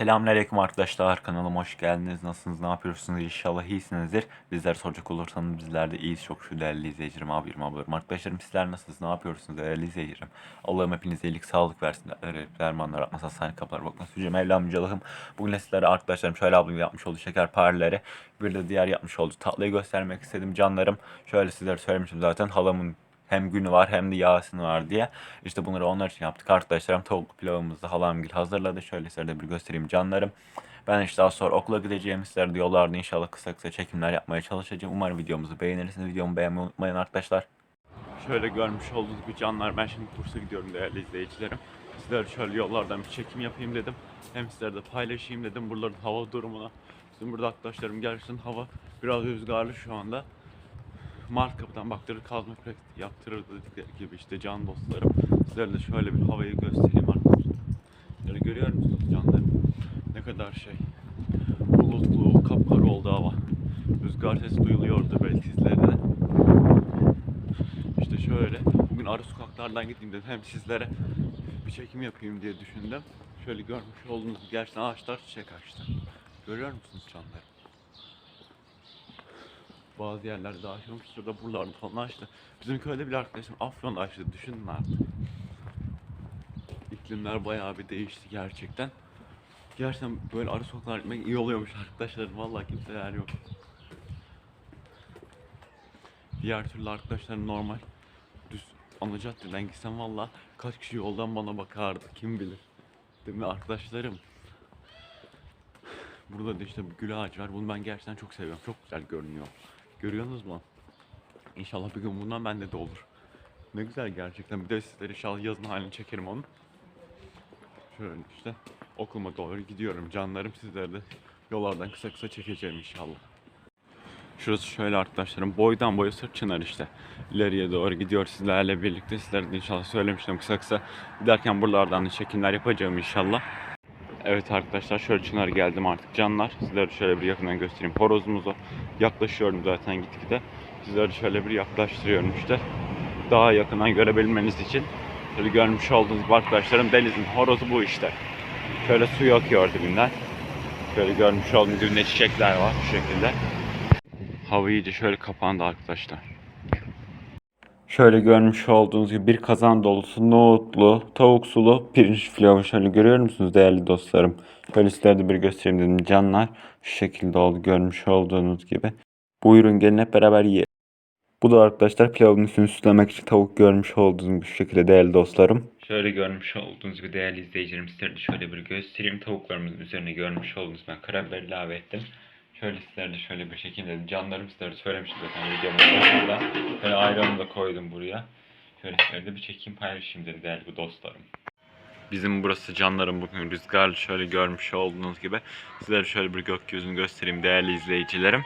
Selamünaleyküm arkadaşlar kanalıma hoş geldiniz. Nasılsınız? Ne yapıyorsunuz? İnşallah iyisinizdir. Bizler soracak olursanız bizler de iyiyiz. Çok şu değerli izleyicilerim, abilerim, ablalarım. Arkadaşlarım sizler nasılsınız? Ne yapıyorsunuz değerli izleyicilerim? Allah'ım hepinize iyilik, sağlık versin. Dermanlar atmasa sahne kapılar bakmasın. Yüce Mevlam Yüce Allah'ım. Bugün sizlere arkadaşlarım şöyle ablam yapmış olduğu şekerpareleri bir de diğer yapmış olduğu tatlıyı göstermek istedim canlarım. Şöyle sizlere söylemiştim zaten halamın hem günü var hem de yağsını var diye. İşte bunları onlar için yaptık arkadaşlarım. Tavuk pilavımızı halamgil hazırladı. Şöyle size de bir göstereyim canlarım. Ben işte daha sonra okula gideceğim. Sizler de yollarda inşallah kısa kısa çekimler yapmaya çalışacağım. Umarım videomuzu beğenirsiniz. Videomu beğenmeyi unutmayın arkadaşlar. Şöyle görmüş olduğunuz gibi canlar ben şimdi kursa gidiyorum değerli izleyicilerim. Sizler şöyle yollardan bir çekim yapayım dedim. Hem sizlerle de paylaşayım dedim buraların hava durumuna. Bizim burada arkadaşlarım gerçekten hava biraz rüzgarlı şu anda. Mart kapıdan baktırır kazma kürek yaptırır dedikleri gibi işte can dostlarım. Sizlere de şöyle bir havayı göstereyim arkadaşlar. Şöyle görüyor musunuz canlarım? Ne kadar şey bulutlu, kapkara oldu hava. Rüzgar sesi duyuluyordu belki sizlere. İşte şöyle bugün arı sokaklardan dedim. Hem sizlere bir çekim yapayım diye düşündüm. Şöyle görmüş olduğunuz gerçekten ağaçlar çiçek açtı. Görüyor musunuz canlarım? Bazı yerlerde açılmış, şurada buralarda falan açtı. Bizim köyde bile arkadaşım Afyon'da açtı. Düşünün artık. İklimler bayağı bir değişti gerçekten. Gerçekten böyle arı sokaklar gitmek iyi oluyormuş arkadaşlarım. Vallahi kimseler yok. Diğer türlü arkadaşlarım normal düz ana caddeden gitsem valla kaç kişi yoldan bana bakardı kim bilir. Değil mi arkadaşlarım? Burada da işte bir gül ağacı var. Bunu ben gerçekten çok seviyorum. Çok güzel görünüyor. Görüyorsunuz mu? İnşallah bir gün bundan bende de olur. Ne güzel gerçekten. Bir de sizlere inşallah yazın halini çekerim onu. Şöyle işte okuluma doğru gidiyorum canlarım. Sizlere de yollardan kısa kısa çekeceğim inşallah. Şurası şöyle arkadaşlarım. Boydan boya sırt çınar işte. İleriye doğru gidiyor sizlerle birlikte. Sizlere de inşallah söylemiştim kısa kısa. Giderken buralardan da çekimler yapacağım inşallah. Evet arkadaşlar şöyle çınar geldim artık canlar. Sizlere şöyle bir yakından göstereyim. Horozumuza yaklaşıyorum zaten gitgide. Sizlere şöyle bir yaklaştırıyorum işte. Daha yakından görebilmeniz için. Şöyle görmüş olduğunuz gibi arkadaşlarım denizin horozu bu işte. Şöyle suyu akıyor dibinden. Şöyle görmüş olduğunuz gibi ne çiçekler var bu şekilde. Hava iyice şöyle kapandı arkadaşlar. Şöyle görmüş olduğunuz gibi bir kazan dolusu nohutlu, tavuk sulu, pirinç pilavı şöyle görüyor musunuz değerli dostlarım? Şöyle sizlere de bir göstereyim dedim canlar. Şu şekilde oldu görmüş olduğunuz gibi. Buyurun gelin hep beraber yiyelim. Bu da arkadaşlar pilavın üstünü süslemek için tavuk görmüş olduğunuz gibi şu şekilde değerli dostlarım. Şöyle görmüş olduğunuz gibi değerli izleyicilerim sizlere de şöyle bir göstereyim. Tavuklarımızın üzerine görmüş olduğunuz ben karabiber ilave ettim. Şöyle sizlere de şöyle bir çekeyim dedim. Canlarım sizlere söylemiştim zaten videomun başında. Şöyle ayranımı da koydum buraya. Şöyle sizlere bir çekeyim paylaşayım dedim değerli dostlarım. Bizim burası canlarım bugün rüzgarlı şöyle görmüş olduğunuz gibi. Sizlere şöyle bir gökyüzünü göstereyim değerli izleyicilerim.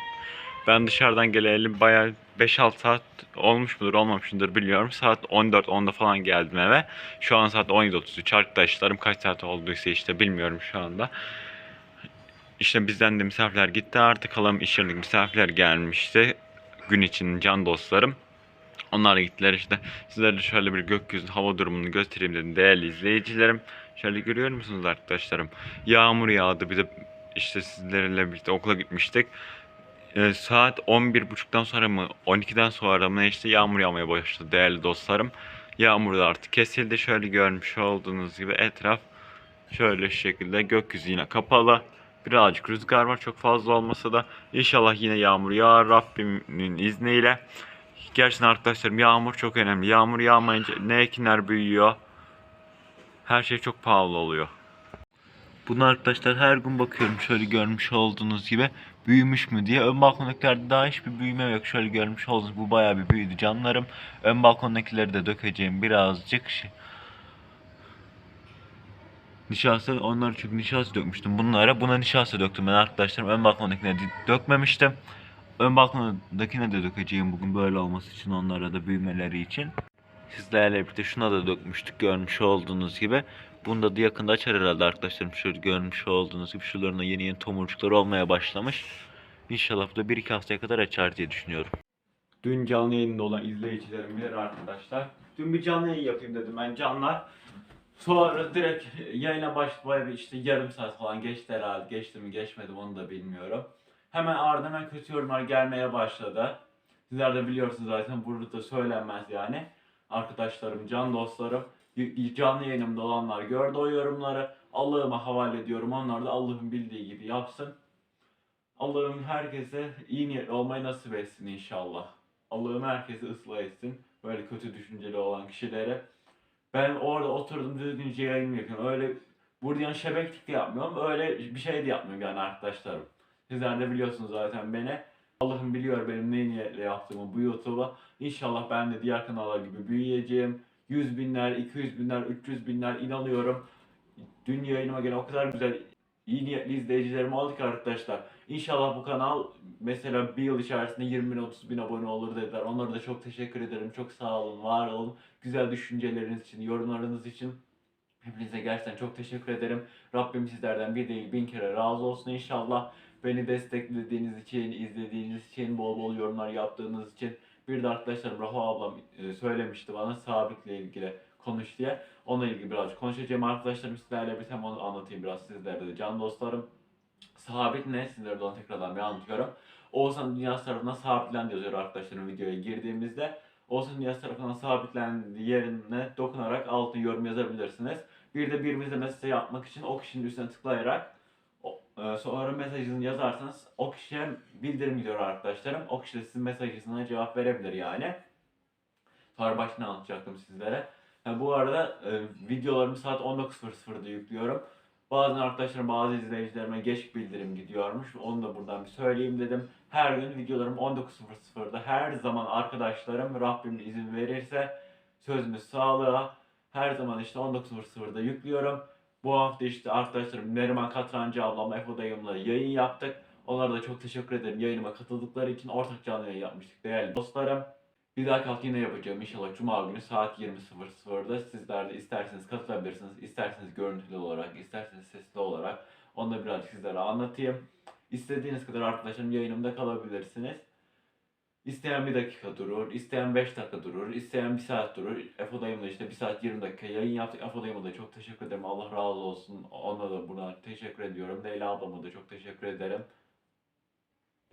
Ben dışarıdan geleli bayağı 5-6 saat olmuş mudur olmamış mıdır bilmiyorum. Saat 14-10'da falan geldim eve. Şu an saat 17.33 arkadaşlarım kaç saat olduysa işte bilmiyorum şu anda. İşte bizden de misafirler gitti artık halam iş yerindeki misafirler gelmişti. Gün için can dostlarım. Onlar gittiler işte. Sizlere şöyle bir gökyüzü hava durumunu göstereyim dedim değerli izleyicilerim. Şöyle görüyor musunuz arkadaşlarım? Yağmur yağdı. Bir de işte sizlerle birlikte okula gitmiştik. Ee, saat 11.30'dan sonra mı 12'den sonra mı işte yağmur yağmaya başladı değerli dostlarım. Yağmur da artık kesildi. Şöyle görmüş olduğunuz gibi etraf şöyle şekilde gökyüzü yine kapalı. Birazcık rüzgar var çok fazla olmasa da inşallah yine yağmur yağar Rabbimin izniyle. Gerçekten arkadaşlarım yağmur çok önemli. Yağmur yağmayınca ne ekinler büyüyor. Her şey çok pahalı oluyor. Bunu arkadaşlar her gün bakıyorum şöyle görmüş olduğunuz gibi büyümüş mü diye. Ön balkondakilerde daha hiçbir büyüme yok. Şöyle görmüş olduğunuz bu bayağı bir büyüdü canlarım. Ön balkondakileri de dökeceğim birazcık. Nişasta onları çünkü nişasta dökmüştüm bunlara. Buna nişasta döktüm ben arkadaşlarım. Ön balkondakine dökmemiştim. Ön balkondakine de dökeceğim bugün böyle olması için onlara da büyümeleri için. Sizlerle birlikte şuna da dökmüştük görmüş olduğunuz gibi. Bunu da yakında açar herhalde arkadaşlarım. Şöyle görmüş olduğunuz gibi şuralarında yeni yeni tomurcuklar olmaya başlamış. İnşallah bu da 1-2 haftaya kadar açar diye düşünüyorum. Dün canlı yayında olan izleyicilerim bilir arkadaşlar. Dün bir canlı yayın yapayım dedim ben canlar. Sonra direkt yayına başlamaya bir işte yarım saat falan geçti herhalde. Geçti mi geçmedi onu da bilmiyorum. Hemen ardından kötü yorumlar gelmeye başladı. Sizler de biliyorsunuz zaten burada da söylenmez yani. Arkadaşlarım, can dostlarım, canlı yayınımda olanlar gördü o yorumları. Allah'ıma havale ediyorum. Onlar da Allah'ın bildiği gibi yapsın. Allah'ım herkese iyi niyetli olmayı nasip etsin inşallah. Allah'ım herkesi ıslah etsin. Böyle kötü düşünceli olan kişilere. Ben orada oturdum düzgünce yayın yapıyorum. Öyle buradan şebeklik de yapmıyorum. Öyle bir şey de yapmıyorum yani arkadaşlarım. Sizler de biliyorsunuz zaten beni. Allah'ım biliyor benim ne niyetle yaptığımı bu YouTube'a. İnşallah ben de diğer kanallar gibi büyüyeceğim. 100 binler, 200 binler, 300 binler inanıyorum. Dün yayınıma gelen o kadar güzel iyi niyetli izleyicilerim oldu ki arkadaşlar. İnşallah bu kanal mesela bir yıl içerisinde 20 bin 30 bin abone olur dediler. Onlara da çok teşekkür ederim. Çok sağ olun, var olun. Güzel düşünceleriniz için, yorumlarınız için. Hepinize gerçekten çok teşekkür ederim. Rabbim sizlerden bir değil bin kere razı olsun inşallah. Beni desteklediğiniz için, izlediğiniz için, bol bol yorumlar yaptığınız için. Bir de arkadaşlarım Raho ablam e, söylemişti bana sabitle ilgili konuş diye. Onunla ilgili birazcık konuşacağım arkadaşlarım sizlerle bir hem onu anlatayım biraz sizlerle de can dostlarım. Sabit ne? Sizlere de onu tekrardan bir anlatıyorum. Oğuzhan Dünyası tarafından sabitlendi yazıyor arkadaşlarım videoya girdiğimizde. Oğuzhan Dünyası tarafından sabitlendi yerine dokunarak altına yorum yazabilirsiniz. Bir de birbirinize mesaj yapmak için o kişinin üstüne tıklayarak e, sonra mesajınızı yazarsanız o kişiye bildirim gidiyor arkadaşlarım. O kişi de sizin mesajınıza cevap verebilir yani. Sonra başına anlatacaktım sizlere. Bu arada e, videolarımı saat 19.00'da yüklüyorum. Bazen arkadaşlarım, bazı izleyicilerime geç bildirim gidiyormuş. Onu da buradan bir söyleyeyim dedim. Her gün videolarım 19.00'da. Her zaman arkadaşlarım Rabbim izin verirse sözümüz sağlığa. Her zaman işte 19.00'da yüklüyorum. Bu hafta işte arkadaşlarım Neriman Katrancı ablamla Efo dayımla yayın yaptık. Onlara da çok teşekkür ederim yayınıma katıldıkları için. Ortak canlı yayın yapmıştık değerli dostlarım. Bir dahaki hafta yine yapacağım inşallah Cuma günü saat 20.00'da sizler de isterseniz katılabilirsiniz. isterseniz görüntülü olarak, isterseniz sesli olarak. Onu da birazcık sizlere anlatayım. İstediğiniz kadar arkadaşlarım yayınımda kalabilirsiniz. İsteyen bir dakika durur, isteyen 5 dakika durur, isteyen bir saat durur. Efo dayımla işte 1 saat 20 dakika yayın yaptık. Efo dayıma da çok teşekkür ederim. Allah razı olsun. Ona da buradan teşekkür ediyorum. Leyla ablama da çok teşekkür ederim.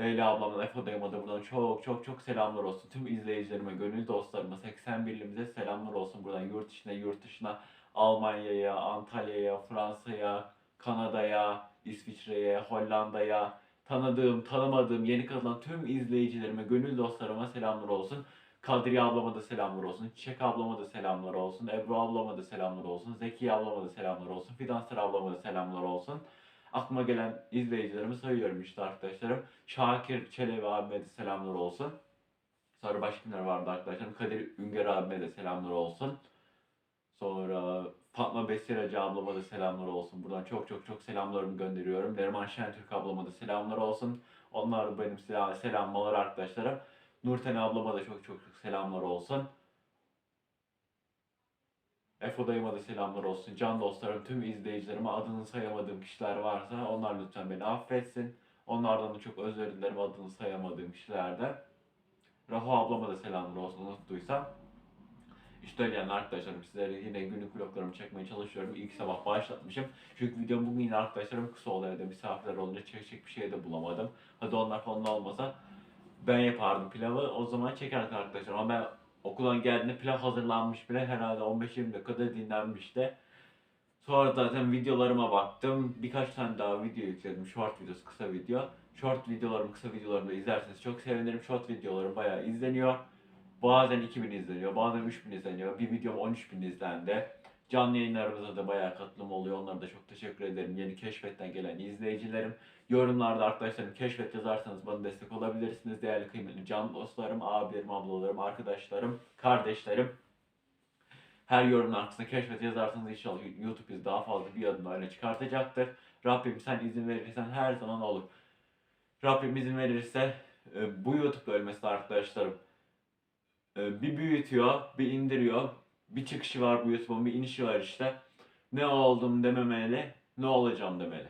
Leyla ablamla Efe dayıma da buradan çok çok çok selamlar olsun. Tüm izleyicilerime, gönül dostlarıma, 81'limize selamlar olsun. Buradan yurt içine, yurt dışına, Almanya'ya, Antalya'ya, Fransa'ya, Kanada'ya, İsviçre'ye, Hollanda'ya, tanıdığım, tanımadığım, yeni katılan tüm izleyicilerime, gönül dostlarıma selamlar olsun. Kadriye ablama da selamlar olsun. Çiçek ablama da selamlar olsun. Ebru ablama da selamlar olsun. Zeki ablama da selamlar olsun. Fidansar ablama da selamlar olsun. Aklıma gelen izleyicilerimi sayıyorum işte arkadaşlarım. Şakir Çelebi abime de selamlar olsun. Sonra başka kimler vardı arkadaşlarım? Kadir Ünger abime de selamlar olsun. Sonra Fatma Besiracı ablama da selamlar olsun. Buradan çok çok çok selamlarımı gönderiyorum. Neriman Şentürk ablama da selamlar olsun. Onlar benim selam, selamlar arkadaşlarım. Nurten ablama da çok çok çok selamlar olsun. Efo dayıma da selamlar olsun. Can dostlarım, tüm izleyicilerime adını sayamadığım kişiler varsa onlar lütfen beni affetsin. Onlardan da çok özür dilerim adını sayamadığım kişilerden. Raho ablama da selamlar olsun unuttuysam. İşte öyle yani arkadaşlarım sizlere yine günlük vloglarımı çekmeye çalışıyorum. İlk sabah başlatmışım. Çünkü videom bugün yine arkadaşlarım kısa oldu evde misafirler olunca çekecek bir şey de bulamadım. Hadi onlar falan olmasa ben yapardım pilavı. O zaman çekerdik arkadaşlar. Ama ben okuldan geldiğinde pilav hazırlanmış bile herhalde 15-20 dakikada dinlenmişti. Sonra zaten videolarıma baktım. Birkaç tane daha video yükledim. Short videosu, kısa video. Short videolarımı, kısa videolarımı da izlerseniz çok sevinirim. Short videolarım bayağı izleniyor. Bazen 2000 izleniyor, bazen 3000 izleniyor. Bir videom 13000 izlendi. Canlı yayınlarımıza da bayağı katılım oluyor. Onlara da çok teşekkür ederim. Yeni keşfetten gelen izleyicilerim. Yorumlarda arkadaşlarım keşfet yazarsanız bana destek olabilirsiniz. Değerli kıymetli can dostlarım, abilerim, ablalarım, arkadaşlarım, kardeşlerim. Her yorumun arkasına keşfet yazarsanız inşallah YouTube bizi daha fazla bir adım öne çıkartacaktır. Rabbim sen izin verirsen her zaman olur. Rabbim izin verirse e, bu YouTube ölmesi arkadaşlarım e, bir büyütüyor, bir indiriyor. Bir çıkışı var bu YouTube'un, bir inişi var işte. Ne oldum dememeli, ne olacağım demeli.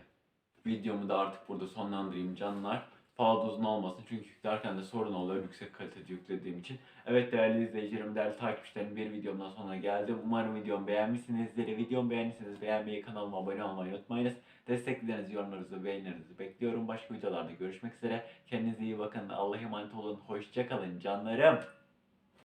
Videomu da artık burada sonlandırayım canlar. fazla uzun olmasın. Çünkü yüklerken de sorun oluyor yüksek kalitede yüklediğim için. Evet değerli izleyicilerim, değerli takipçilerim bir videomdan sonra geldim. Umarım videomu beğenmişsinizdir. Videomu beğendiyseniz beğenmeyi, kanalıma abone olmayı unutmayınız. Desteklerinizi, yorumlarınızı, beğenilerinizi bekliyorum. Başka videolarda görüşmek üzere. Kendinize iyi bakın. Allah'a emanet olun. Hoşçakalın canlarım.